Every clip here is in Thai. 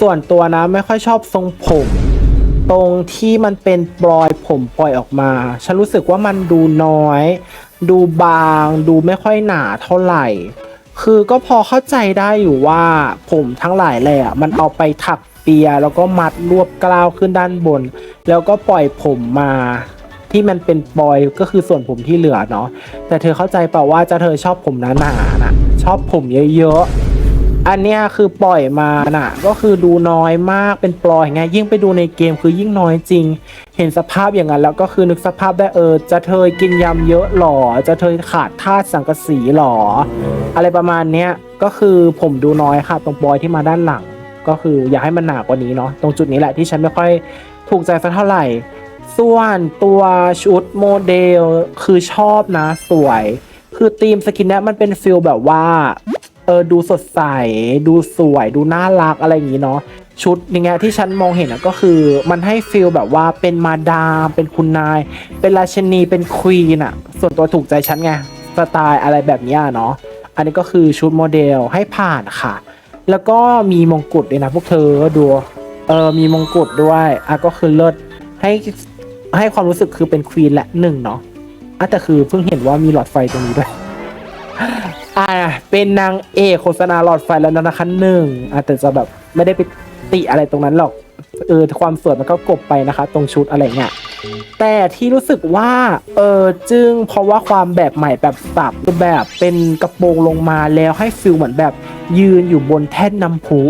ส่วนตัวนะไม่ค่อยชอบทรงผม ตรงที่มันเป็นปลอยผมปล่อยออกมา ฉันรู้สึกว่ามันดูน้อย ดูบาง ดูไม่ค่อยหนาเท่าไหร่ คือก็พอเข้าใจได้อยู่ว่าผมทั้งหลายแหละมันเอาไปถักเปียแล้วก็มัดรวบกล้าวขึ้นด้านบน แล้วก็ปล่อยผมมาที่มันเป็นปลอยก็คือส่วนผมที่เหลือเนาะแต่เธอเข้าใจเปล่าว่าจะเธอชอบผมหนาๆนะชอบผมเยอะๆ อันเนี้ยคือปล่อยมาน่ะ ก็คือดูน้อยมากเป็นปล่อยไงยิ่งไปดูในเกมคือยิ่งน้อยจริง เห็นสภาพอย่างนั้นแล้วก็คือนึกสภาพได้เออ จะเธอกินยำเยอะหรอ จะเธอขาดธาตุสังกะสีหรอ อะไรประมาณเนี้ยก็คือผมดูน้อยค่ะ ตรงปลอยที่มาด้านหลัง ก็คืออยากให้มันหนากว่านี้เนาะตรงจุดนี้แหละที่ฉันไม่ค่อยถูกใจสักเท่าไหร่ ส่วนตัวชุดโมเดลคือชอบนะสวย คือธีมสกินเนี้ยมันเป็นฟิลแบบว่า เออดูสดใส ดูสวยดูน่ารักอะไรอย่างงี้เนาะชุดอย่างเงี้ยที่ฉันมองเห็นอะก็คือมันให้ฟิลแบบว่าเป็นมาดามเป็นคุณนาย เป็นราชินีเป็นควีนอะส่วนตัวถูกใจฉันไงสไตล์อะไรแบบนี้เนาะอันนี้ก็คือชุดโมเดลให้ผ่านค่ะ แล้วก็มีมงกุฎด้วยนะพวกเธอดูเออมีมงกุฎด้วยอะก็คือเลิศให้ให้ความรู้สึกคือเป็นควีนแหละหนึ่งเนาะอะแต่คือเพิ่งเห็นว่ามีหลอดไฟตรงนี้ด้วย อ่า เป็นนางเอกโฆษณาหลอดไฟแล้วนะคะหนึ่งอะแต่จะแบบไม่ได้ไปติอะไรตรงนั้นหรอก เออความสวยมันก็กลบไปนะคะ ตรงชุดอะไรเงี้ยแต่ที่รู้สึกว่า เออจึงเพราะว่าความแบบใหม่แบบสับแบบเป็นกระโปรงลงมาแล้วให้ฟิลเหมือนแบบยืนอยู่บนแท่นน้ำพุ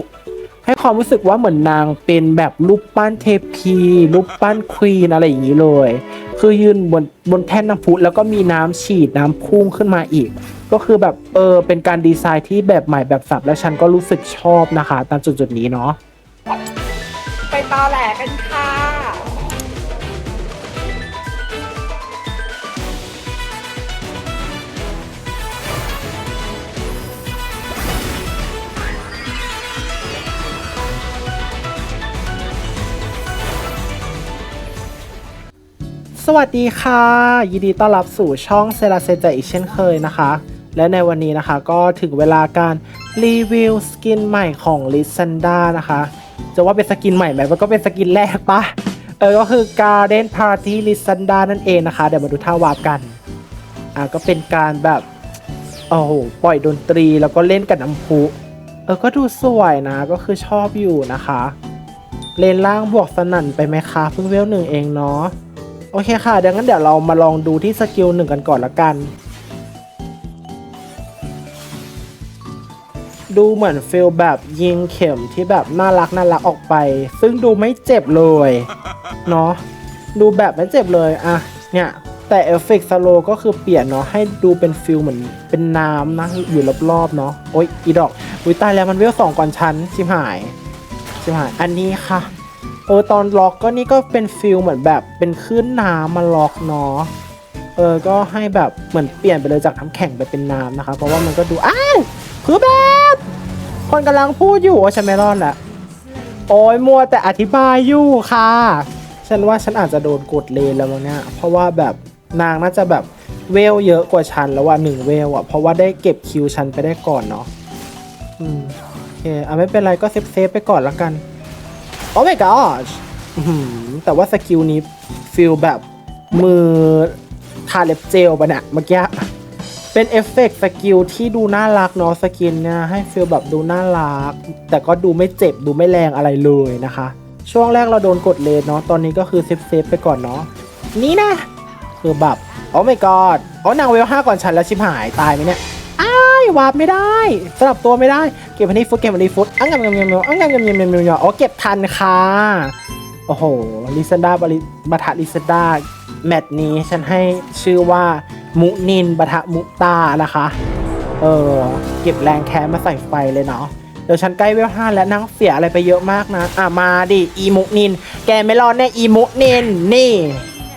ให้ความรู้สึกว่าเหมือนนางเป็นแบบรูปปั้นเทพีรูปปั้นควีนอะไรอย่างนี้เลย คือยืนบนบนแท่นน้ำพุแล้วก็มีน้ำฉีดน้ำพุ่งขึ้นมาอีก ก็คือแบบเออเป็นการดีไซน์ที่แบบใหม่แบบสับ แล้วฉันก็รู้สึกชอบนะคะ ตามจุดจุดๆนี้เนาะไปตอแหลกันค่ะ สวัสดีค่ะ ยินดีต้อนรับสู่ช่องเซราเซจอีกเช่นเคยนะคะ และในวันนี้นะคะก็ถึงเวลาการรีวิวสกินใหม่ของลิซันดานะคะ จะว่าเป็นสกินใหม่ไหมมันก็เป็นสกินแรกปะเออก็คือ Garden Party l i s a n d a นั่นเองนะคะ เดี๋ยวมาดูท่าวาร์ปกัน อะก็เป็นการแบบโอ้โหปล่อยดนตรีแล้วก็เล่นกับน้ำพุเออก็ดูสวยนะก็คือชอบอยู่นะคะ เลนล่างบวกสนั่นไปไหมคะเพิ่งเวลหนึ่งเองเนาะโอเคค่ะดี๋ยวงั้นเดี๋ยวเรามาลองดูที่สกิลหนึ่งกันก่อนละกัน ดูเหมือนฟิลแบบยิงเข็มที่แบบน่ารักน่ารักออกไป ซึ่งดูไม่เจ็บเลยเนาะดูแบบไม่เจ็บเลยอะเนี่ยแต่เอฟเฟกต์สโลก็คือเปลี่ยนเนาะให้ดูเป็นฟิลเหมือนเป็นน้ำนะอยู่รอบๆเนาะโอ๊ยอีดอกอุ้ยตายแล้วมันเวลสองก่อนชั้นชิมหายชิมหายอันนี้ค่ะเออตอนล็อกก็นี่ก็เป็นฟิลเหมือนแบบเป็นคลื่นน้ำมาล็อกเนาะเออก็ให้แบบเหมือนเปลี่ยนไปเลยจากน้ำแข็งไปเป็นน้ำนะคะ เพราะว่ามันก็ดูอ้าวคือแบบ คนกำลังพูดอยู่ว่าฉันไม่รอดละโอ้ยมัวแต่อธิบายอยู่ค่ะ ฉันว่าฉันอาจจะโดนกดเลนแล้วมั้งเนี่ย เพราะว่าแบบนางน่าจะแบบเวลเยอะกว่าฉันแล้วว่าหนึ่งเวลอะเพราะว่าได้เก็บคิวฉันไปได้ก่อนเนาะ อืมโอเคอะไม่เป็นไรก็เซฟเซฟไปก่อนละกัน โอ้ my gosh อื้อหือแต่ว่าสกิลนี้ฟิลแบบมือทาเล็บเจลปะเนี่ยเมื่อกี้ เป็นเอฟเฟกต์สกิลที่ดูน่ารักเนาะสกินเนี่ยให้ฟิลแบบดูน่ารัก แต่ก็ดูไม่เจ็บดูไม่แรงอะไรเลยนะคะ ช่วงแรกเราโดนกดเลนเนาะตอนนี้ก็คือเซฟเซฟไปก่อนเนาะนี่นะ คือแบบโอ้ my god อ๋อนางเวลห้าก่อนฉันแล้วชิบหายตายไหมเนี่ยอ้ายวาร์ปไม่ได้สลับตัวไม่ได้เก็บพันนี้ฟุตเก็บพันนี้ฟุตอังงำงำงำงำอังงำงำงำงำงำงำอ๋อเก็บทันค่ะโอ้โหลิซาด้าบริบทะลิซาด้าแมตช์นี้ฉันให้ชื่อว่า มุนินบทะมุตานะคะ เออ เก็บแรงแค้นมาใส่ไฟเลยเนาะ เดี๋ยวฉันใกล้เวลห้าแล้วนั่งเสียอะไรไปเยอะมากนะ อะมาดิ อีมุนิน แกไม่รอดแน่อีมุนิน นี่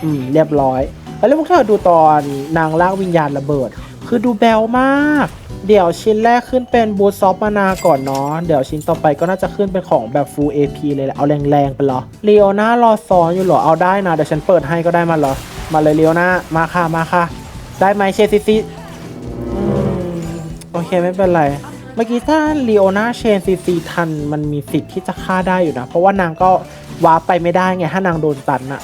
อืม เรียบร้อย แล้วพวกเธอดูตอนนางลากวิญญาณระเบิด คือดูแบลมาก เดี๋ยวชิ้นแรกขึ้นเป็นบูซอฟมานาก่อนเนาะ เดี๋ยวชิ้นต่อไปก็น่าจะขึ้นเป็นของแบบ full AP เลยแหละ เอาแรงๆไปเหรอเลโอน่ารอซ้อนอยู่เหรอ เอาได้นะ เดี๋ยวฉันเปิดให้ก็ได้มาเหรอ มาเลยเลโอน่ามาค่ะ มาค่ะ ได้ไหมเชซิซิโอเคไม่เป็นไร เมื่อกี้ถ้าลีโอนาเชนซีซีทันมันมีสิทธิ์ที่จะฆ่าได้อยู่นะ เพราะว่านางก็วาร์ปไปไม่ได้ไง ถ้านางโดนตันอะ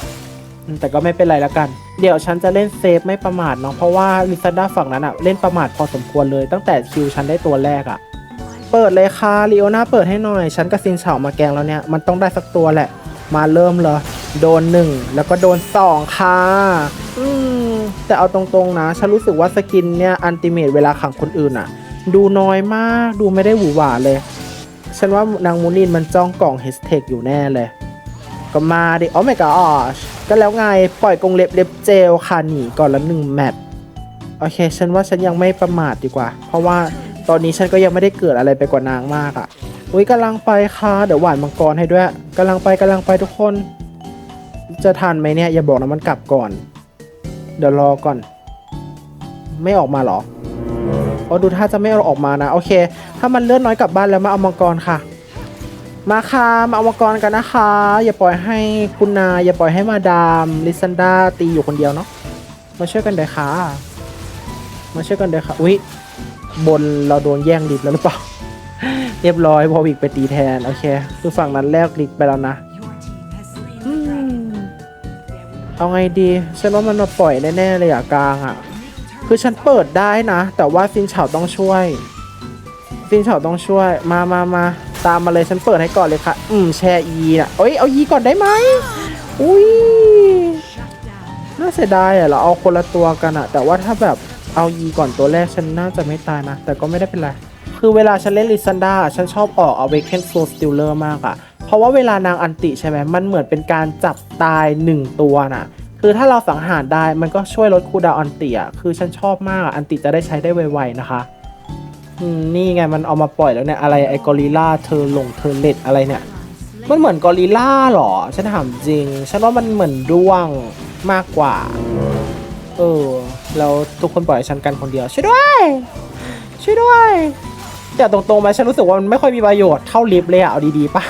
แต่ก็ไม่เป็นไรแล้วกัน เดี๋ยวฉันจะเล่นเซฟไม่ประมาทเนาะเพราะว่าลิซาด้าฝั่งนั้นอะเล่นประมาทพอสมควรเลย ตั้งแต่คิวฉันได้ตัวแรกอะเปิดเลยค่ะลีโอนาเปิดให้หน่อย ฉันกับซินเฉามาแกงแล้วเนี่ย มันต้องได้สักตัวแหละ มาเริ่มเลยโดนหนึ่งแล้วก็โดนสองค่ะอืม แต่เอาตรงๆนะ ฉันรู้สึกว่าสกินเนี่ยอันติเมตเวลาขังคนอื่นอะดูน้อยมากดูไม่ได้หวือหวาเลย ฉันว่านางมูนินมันจ้องกล่องเฮสเทคอยู่แน่เลย ก็มาดิอ๋อไม่ก็ออชก็แล้วไงปล่อยกงเล็บเล็บเจลค่ะหนีก่อนละหนึ่งแมตช์โอเค ฉันว่าฉันยังไม่ประมาทดีกว่า เพราะว่าตอนนี้ฉันก็ยังไม่ได้เกิดอะไรไปกว่านางมากอะ่ะอุ้ยกำลังไปค่ะ เดี๋ยวหวานมังกรให้ด้วยกำลังไปกำลังไปทุกคน จะทันไหมเนี่ย อย่าบอกนะมันกลับก่อน เดี๋ยวรอก่อน ไม่ออกมาหรอโอ้ดูท่าจะไม่เอาออกมานะ โอเค ถ้ามันเลื่อนน้อยกลับบ้านแล้วมาเอามังกรค่ะ มาค่ะมาเอามังกรกันนะคะ อย่าปล่อยให้คุณนา อย่าปล่อยให้มาดามลิซันดาตีอยู่คนเดียวเนาะมาช่วยกันเดี๋ยวค่ะ มาช่วยกันเดี๋ยวค่ะอุ๊ยบนเราโดนแย่งลิฟแล้วหรือเปล่า เรียบร้อยพอวิกไปตีแทน โอเคคือฝั่งนั้นแลกลิฟไปแล้วนะ เอาไงดีฉันว่ามันมาปล่อยแน่ๆเลยอะกลางอะคือฉันเปิดได้นะ แต่ว่าซินเฉาต้องช่วย ซินเฉาต้องช่วย มามามาตามมาเลยฉันเปิดให้ก่อนเลยค่ะ อืมแชร์อีนะเอ้ยเอายีก่อนได้ไหมอุ้ยน่าเสียดายอะเราเอาคนละตัวกันอะแต่ว่าถ้าแบบเอายีก่อนตัวแรกฉันน่าจะไม่ตายนะแต่ก็ไม่ได้เป็นไรคือเวลาฉันเล่นลิซันดาฉันชอบออก Awaken Soul Stealer มากอะ เพราะว่าเวลานางอันติใช่ไหมมันเหมือนเป็นการจับตายหนึ่งตัวน่ะคือถ้าเราสังหารได้มันก็ช่วยลดคูดาวอันติอะคือฉันชอบมากอันติจะได้ใช้ได้ไวๆนะคะนี่ไงมันเอามาปล่อยแล้วเนี่ยอะไรไอ้กอริล่าเธอหลงเธอเล็ดอะไรเนี่ย มันเหมือนกอริล่าเหรอ ฉันถามจริง ฉันว่ามันเหมือนด้วงมากกว่า เออแล้วทุกคนปล่อยฉันกันคนเดียว ช่วยด้วย ช่วยด้วยแต่ตรงๆไหมฉันรู้สึกว่ามันไม่ค่อยมีประโยชน์เท่าลิฟเลยอะเอาดีๆปะ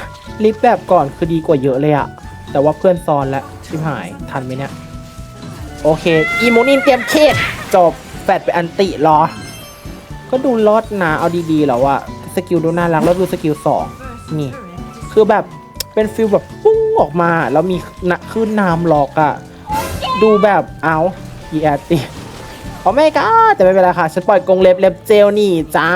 ลิฟแบบก่อนคือดีกว่าเยอะเลยอะแต่ว่าเพื่อนซ้อนแล้วชิบหายทันไหมเนี่ย โอเค อีโมนินเตรียมเคสจบแฟดไปอันติรอ ก็ดูลดนะเอาดีๆแล้วอะสกิลดูน่ารักแล้วดูสกิลสองนี่ คือแบบเป็นฟิลแบบปุ้งออกมา แล้วมีนะขึ้นน้ำหลอกอะดูแบบเอาอีแอตติโอ้ไม่ก็แต่ไม่เป็นไรค่ะ ฉันปล่อยกรงเล็บเล็บเจลนี่จ้า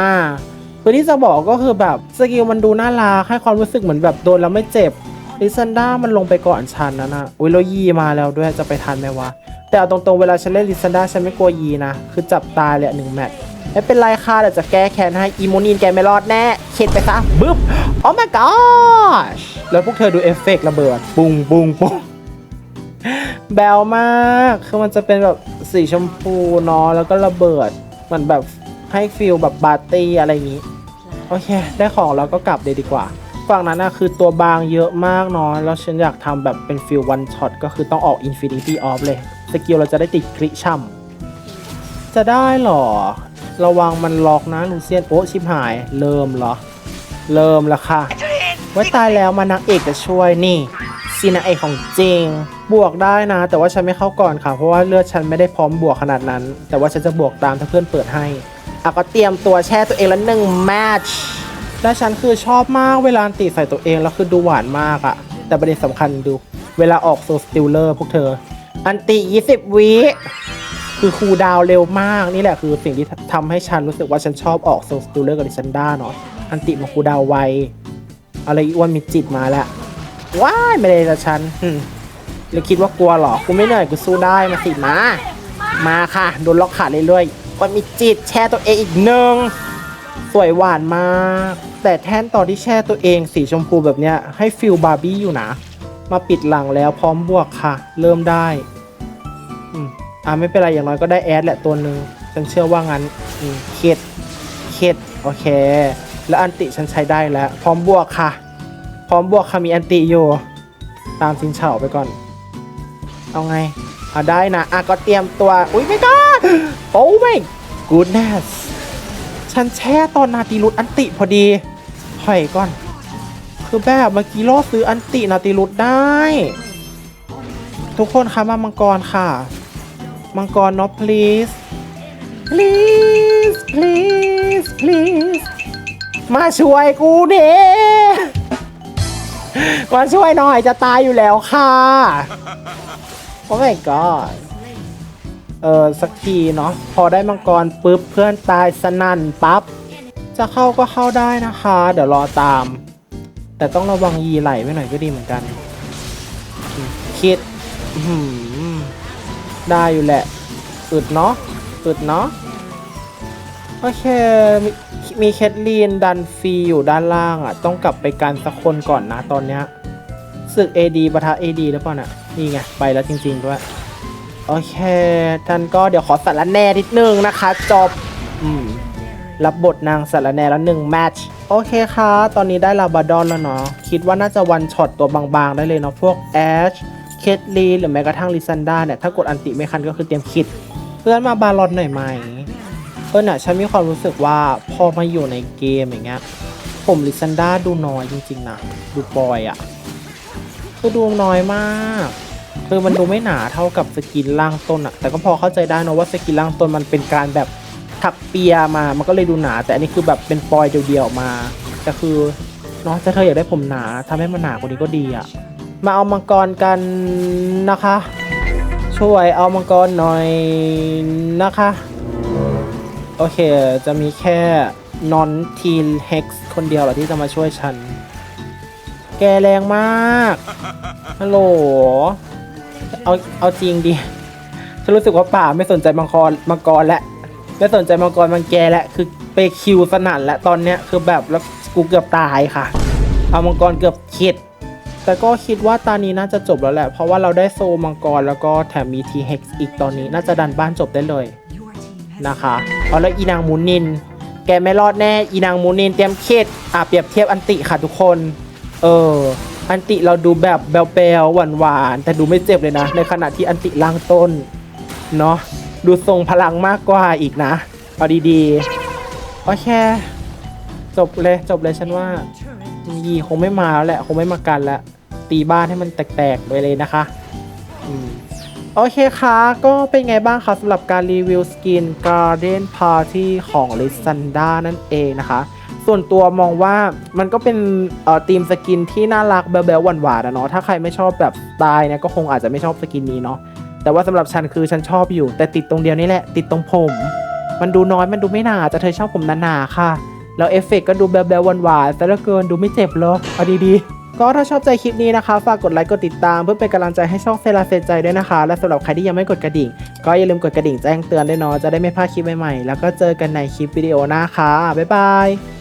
คือที่จะบอกก็คือแบบสกิลมันดูน่ารักให้ความรู้สึกเหมือนแบบโดนแล้วไม่เจ็บลิซันด้ามันลงไปก่อนฉันนะนะอุ้ยแล้วยีมาแล้วด้วยจะไปทันไหมวะ แต่เอาตรงๆเวลาฉันเล่นลิซันด้าฉันไม่กลัวยีนะ คือจับตายเลยหนึ่งแมตช์ไม่เป็นไรค่ะเดี๋ยวจะแก้แค้นให้อีโมนีนแกไม่รอดแน่เข็ดไปซะบึ๊บโอ้ my gosh แล้วพวกเธอดูเอฟเฟกต์ระเบิด ปุ้งปุ้งปุ้งแบวมาก คือมันจะเป็นแบบสีชมพูเนาะแล้วก็ระเบิดเหมือนแบบ ให้ฟิลแบบปาร์ตี้อะไรอย่างนี้โอเค ได้ของแล้วก็กลับเลยดีกว่า ฝั่งนั้นนะคือตัวบางเยอะมากเนาะแล้วฉันอยากทำแบบเป็นฟิลวันช็อตก็คือต้องออก Infinity Off เลย สกิลเราจะได้ติดคริช่ำจะได้เหรอ ระวังมันล็อกนะลูเซียน โอ้ชิบหาย เริ่มเหรอ เริ่มแล้วค่ะไว้ตายแล้วมานางเอกจะช่วยนี่ซีนางเอกของจริง บวกได้นะ แต่ว่าฉันไม่เข้าก่อนค่ะ เพราะว่าเลือดฉันไม่ได้พร้อมบวกขนาดนั้น แต่ว่าฉันจะบวกตามถ้าเพื่อนเปิดให้ อะก็เตรียมตัวแช่ตัวเองละหนึ่งแมตช์และฉันคือชอบมากเวลาอันติใส่ตัวเองแล้วคือดูหวานมากอะแต่ประเด็นสำคัญดู เวลาออกโซสติลเลอร์พวกเธอ อันติ20 วิคือคูลดาวน์เร็วมากนี่แหละคือสิ่งที่ทำให้ฉันรู้สึกว่าฉันชอบออกโซสติลเลอร์กับดิซันด้าเนาะอันติมาคูลดาวน์ไวอะไรอีกวันมีจิตมาแล้วว้ายไม่ได้ละฉันหึหรือคิดว่ากลัวเหรอกูไม่เหนื่อยกูสู้ได้มาสิมา มาค่ะโดนล็อกขาเรื่อยๆ วันมีจิตแช่ตัวเองอีกหนึ่งสวยหวานมาก แต่แท่นตอนที่แช่ตัวเองสีชมพูแบบเนี้ยให้ฟิลบาร์บี้อยู่นะ มาปิดหลังแล้วพร้อมบวกค่ะ เริ่มได้อืมอ่าไม่เป็นไรอย่างน้อยก็ได้แอดแหละตัวหนึ่งฉันเชื่อว่างั้นอืมเข็ดเข็ดโอเค แล้วอันติฉันใช้ได้แล้ว พร้อมบวกค่ะ พร้อมบวกค่ะมีอันติอยู่ ตามสินเฉาไปก่อน เอาไงเอาได้นะอะก็เตรียมตัว อุ้ยไม่ได้ โอ้ไม่ goodness ฉันแช่ตอนนาตีรุดอันติพอดีถอยก่อน คือแบบเมื่อกี้ล่อซื้ออันตินาตีรุดได้ ทุกคนคะมามังกรค่ะ มังกรเนาะ please please please please มาช่วยกูเด้มาช่วยหน่อยจะตายอยู่แล้วค่ะ โอ้ my god เออสักทีเนาะพอได้มังกรปุ๊บเพื่อนตายสนั่นปั๊บจะเข้าก็เข้าได้นะคะ เดี๋ยวรอตาม แต่ต้องระวังยีไหลไว้หน่อยก็ดีเหมือนกัน คิดได้อยู่แหละอึดเนาะอึดเนาะโอเคมีมีแคทลีนดันฟรีอยู่ด้านล่างอะ ต้องกลับไปการสักคนก่อนนะตอนเนี้ยศึก AD ปะทะ AD หรือเปล่าน่ะนี่ไง ไปแล้วจริง ๆ ด้วย โอเค ท่านก็เดี๋ยวขอสารแน่นิดนึงนะคะ จบ อืม รับบทนางสารแน่แล้วหนึ่งแมตช์โอเคค่ะ ตอนนี้ได้ลาบาดอนแล้วเนาะ คิดว่าน่าจะวันช็อตตัวบางๆ ได้เลยเนาะ พวกแอช เคทลีหรือแม้กระทั่งลิซันดาเนี่ย ถ้ากดอันติไม่คันก็คือเตรียมคิด เพื่อนมาบาลอนหน่อยไหม เออเนี่ยฉันมีความรู้สึกว่าพอมาอยู่ในเกมอย่างเงี้ย ผมลิซันดาดูน้อยจริงๆนะ ดูปอยอะคือดูน้อยมาก คือมันดูไม่หนาเท่ากับสกินล่างต้นอะแต่ก็พอเข้าใจได้นะว่าสกินล่างต้นมันเป็นการแบบถักเปียมา มันก็เลยดูหนา แต่อันนี้คือแบบเป็นปอยเดียวๆมาแต่คือเนาะถ้าเธออยากได้ผมหนาทำให้มันหนากว่านี้ก็ดีอะมาเอามังกรกันนะคะ ช่วยเอามังกรหน่อยนะคะ โอเค จะมีแค่นอนทีลเฮกซ์คนเดียวหรอที่จะมาช่วยฉัน แกแรงมากฮัลโหล เอาเอาจริงดิฉันรู้สึกว่าป่าไม่สนใจมังกรมังกรและไม่สนใจมังกรมังแกและคือไปคิวสนั่นและตอนเนี้ยคือแบบแล้วกูเกือบตายค่ะ เอามังกรเกือบคิดแต่ก็คิดว่าตอนนี้น่าจะจบแล้วแหละ เพราะว่าเราได้โซมังกรแล้วก็แถมมีทีเฮกซ์อีกตอนนี้น่าจะดันบ้านจบได้เลยนะคะเอาแล้วอีนางมูนิน แกไม่รอดแน่อีนางมูนินเตรียมเคดอะเปรียบเทียบอันติค่ะทุกคน เออ อันติเราดูแบบแบลๆหวานๆแต่ดูไม่เจ็บเลยนะ ในขณะที่อันติล่างต้น เนาะดูทรงพลังมากกว่าอีกนะ เอาดีๆ โอเค จบเลยจบเลยฉันว่ายีคงไม่มาแล้วแหละ คงไม่มากันล้วตีบ้านให้มันแตกๆไปเลยนะคะโอเคค่ะ ก็เป็นไงบ้างคะสำหรับการรีวิวสกิน Garden Party ของ l i s a n d a นั่นเองนะคะ ส่วนตัวมองว่ามันก็เป็นเอ่อธีมสกินที่น่ารักแบลๆหวานๆนะเนาะถ้าใครไม่ชอบแบบสไตล์เนี่ยก็คงอาจจะไม่ชอบสกินนี้เนาะแต่ว่าสำหรับฉันคือฉันชอบอยู่ แต่ติดตรงเดียวนี่แหละ ติดตรงผม มันดูน้อยมันดูไม่หนาแต่เธอชอบผมหนาๆค่ะ แล้วเอฟเฟกต์ก็ดูแบลๆหวานๆแต่ละเกินดูไม่เจ็บเลยเอาดีๆก็ถ้าชอบใจคลิปนี้นะคะ ฝากกดไลค์กดติดตามเพื่อเป็นกำลังใจให้ช่องเซลาเซใจด้วยนะคะ และสำหรับใครที่ยังไม่กดกระดิ่ง ก็อย่าลืมกดกระดิ่งแจ้งเตือนด้วยเนาะจะได้ไม่พลาดคลิปใหม่ๆ แล้วก็เจอกันในคลิปวิดีโอหน้าค่ะ บ๊ายบาย